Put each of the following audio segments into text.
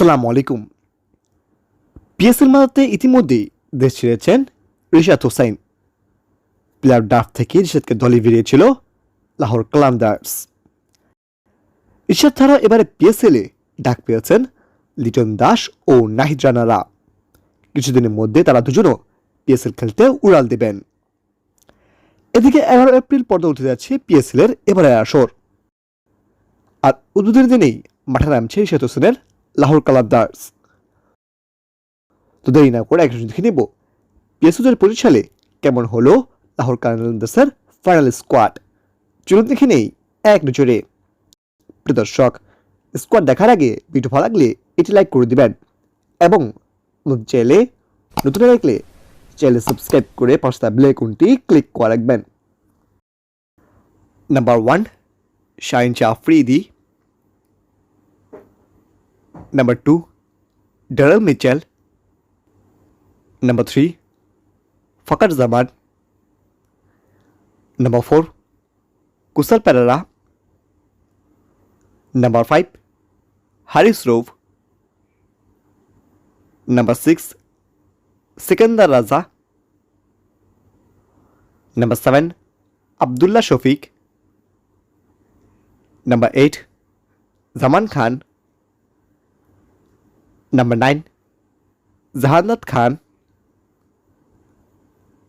আসসালামু আলাইকুম। পিএসএল মাদাতে ইতিমধ্যেই দেশ ছেড়েছেন রিশাদ হোসাইন। প্লেয়ার ড্রাফট থেকে রিশাদকে দলে বেরিয়েছিল লাহোর কালান্দার্স। রিশাদ ছাড়াও এবারে পিএসএলে ডাক পেয়েছেন লিটন দাস ও নাহিদ রানারা। কিছুদিনের মধ্যে তারা দুজনও পিএসএল খেলতে উড়াল দেবেন। এদিকে এগারো এপ্রিল পর্দা উঠে যাচ্ছে পিএসএল এর এবারে আসর। আর উদ্বোধনের দিনেই মাঠে নামছে রিশাদ হোসেনের লাহোর কালান্দার্স তো দেরি না করে একজন দেখে নেব। পঁচিশ সালে কেমন হলো লাহোর কালান্দার্সের ফাইনাল স্কোয়াড? চলুন দেখে নেই এক নজরে। প্রিয় দর্শক, স্কোয়াড দেখার আগে ভিডিও ভালো লাগলে এটি লাইক করে দিবেন এবং নতুন চ্যানেলে নতুন লাগলে চ্যানেল সাবস্ক্রাইব করে পাঁচটা বেলাইকনটি ক্লিক করে রাখবেন। Number one, Shaheen Shah number two Daryl Mitchell number three Fakhar Zaman number four Kusal Perera number five Haris Rauf number six Sikandar Raza number seven Abdullah Shafique number eight Zaman Khan Khan number nine Jahandad Khan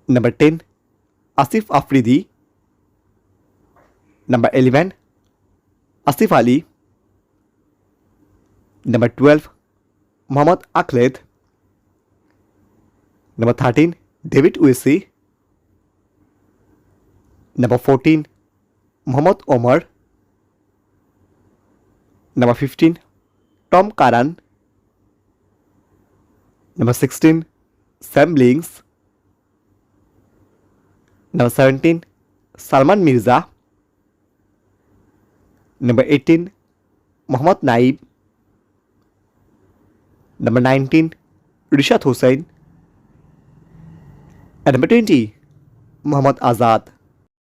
number ten Asif Afridi number eleven Asif Ali number twelve Mohammad Akhlaq number thirteen David Wiese number fourteen Mohammad Umar number fifteen Tom Number 16, Samblings. Number 17, Salman Mirza. Number 18, Muhammad Naib. Number 19, Rishat Hussain. And number 20, Muhammad Azad.